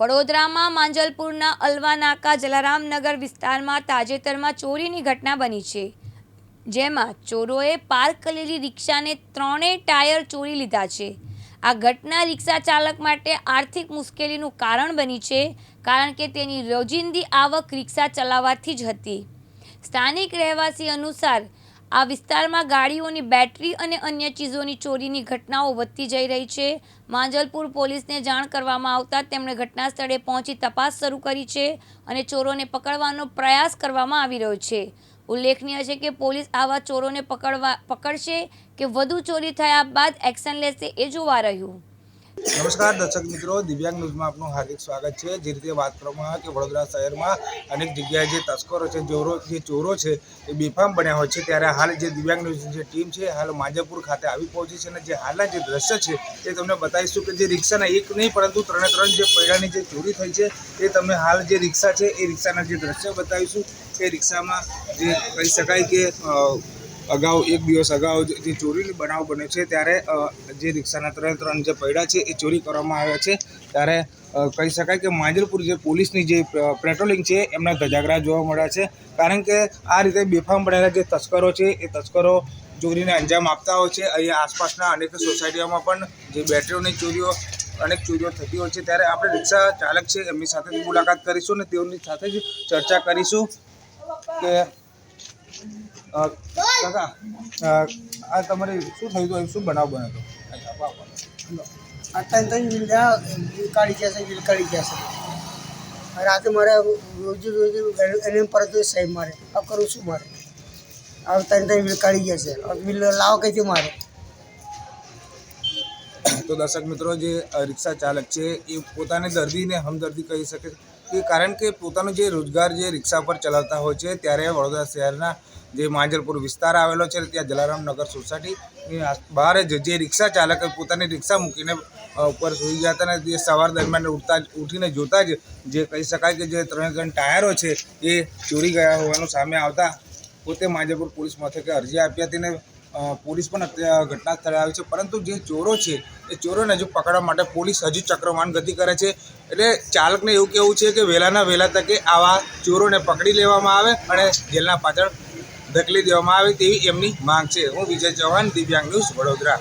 વડોદરામાં માંજલપુરના અલવાનાકા જલારામનગર વિસ્તારમાં તાજેતરમાં ચોરીની ઘટના બની છે. જેમાં ચોરોએ પાર્ક કરેલી રિક્ષાને ત્રણેય ટાયર ચોરી લીધા છે. આ ઘટના રિક્ષા ચાલક માટે આર્થિક મુશ્કેલીનું કારણ બની છે, કારણ કે તેની રોજિંદી આવક રિક્ષા ચલાવવાથી જ હતી. સ્થાનિક રહેવાસી અનુસાર આ વિસ્તારમાં ગાડીઓની બેટરી અને અન્ય ચીજોની ચોરીની ઘટનાઓ વધતી જઈ રહી છે. માંજલપુર પોલીસને જાણ કરવામાં આવતા તેમણે ઘટના સ્થળે પહોંચી તપાસ શરૂ કરી છે અને ચોરોને પકડવાનો પ્રયાસ કરવામાં આવી રહ્યો છે. ઉલ્લેખનીય છે કે પોલીસ આવા ચોરોને પકડવા, પકડશે કે વધુ ચોરી થયા બાદ એક્શન લેશે એ જોવા રહ્યું. નમસ્કાર, દર્શક મિત્રો. દિવ્યાંગ ન્યૂઝમાં આપનું હાર્દિક સ્વાગત છે. જે રીતે વાત કરવામાં કે વડોદરા શહેરમાં અનેક જગ્યાએ જે તસ્કરો છે, ચોરો, જે ચોરો છે, એ બેફામ બન્યા હોય છે. ત્યારે હાલ જે દિવ્યાંગ ન્યૂઝની જે ટીમ છે, હાલ માજાપુર ખાતે આવી પહોંચી છે અને જે હાલના જે દ્રશ્ય છે તે તમને બતાવીશું કે જે રિક્ષાના એક નહીં, પરંતુ ત્રણે ત્રણ જે પૈડાની જે ચોરી થઈ છે, એ તમને હાલ જે રિક્ષા છે, એ રિક્ષાના જે દ્રશ્ય બતાવીશું. એ રિક્ષામાં જે કહી શકાય કે અગાઉ, એક દિવસ અગાઉ જે ચોરીની બનાવ બન્યો છે, ત્યારે જે રિક્ષાના ત્રણ ત્રણ જે પૈડા છે, એ ચોરી કરવામાં આવ્યા છે. ત્યારે કહી શકાય કે માંજલપુર જે પોલીસની જે પેટ્રોલિંગ છે, એમના ધજાગરા જોવા મળ્યા છે. કારણ કે આ રીતે બેફામ બનેલા જે તસ્કરો છે, એ તસ્કરો ચોરીને અંજામ આપતા હોય છે. અહીંયા આસપાસના અનેક સોસાયટીઓમાં પણ જે બેટરીઓની ચોરીઓ, અનેક ચોરીઓ થતી હોય છે. ત્યારે આપણે રિક્ષા ચાલક છે, એમની સાથે મુલાકાત કરીશું અને તેઓની સાથે જ ચર્ચા કરીશું કે કાકા આ તમારે શું થયું હતું? શું બનાવ બન્યો હતો? અત્યારે તો લીલા કાઢી ગયા છે લીલ કાઢી ગયા છે. રાતે મારે રોજ રોજ એને પરત સાહેબ મારે. આ કરું છું મારે. આ ત્રણ ત્રણ વીલ કાઢી ગયા છે. વીલ લાવો કઈથી મારે. તો દર્શક મિત્રો, જે રિક્ષા ચાલક છે, એ પોતાને દર્દીને હમદર્દી કહી શકે છે. કારણ કે પોતાનો જે રોજગાર જે રિક્ષા પર ચલાવતા હોય છે, ત્યારે વડોદરા શહેરના જે માંજલપુર વિસ્તાર આવેલો છે, ત્યાં જલારામનગર સોસાયટી બહાર જ જે રિક્ષા ચાલકે પોતાની રિક્ષા મૂકીને ઉપર સૂઈ ગયા હતા અને જે સવાર દરમિયાન ઉઠતા ઉઠીને જોતા જ જે કહી શકાય કે જે ત્રણ ત્રણ ટાયરો છે, એ ચોરી ગયા હોવાનું સામે આવતા પોતે માંજલપુર પોલીસ મથકે અરજી આપી હતી ને પોલીસ પણ ઘટના સ્થળે આવી છે. પરંતુ જે ચોરો છે, એ ચોરોને હજુ પકડવા માટે પોલીસ હજુ ચક્રવાન ગતિ કરે છે. એટલે ચાલકને એવું કહેવું છે કે વહેલાના વહેલા તકે આવા ચોરોને પકડી લેવામાં આવે અને જેલના પાછળ ધકેલી દેવામાં આવે તેવી એમની માંગ છે. હું વિજય ચૌહાણ, દિવ્યાંગ ન્યૂઝ વડોદરા.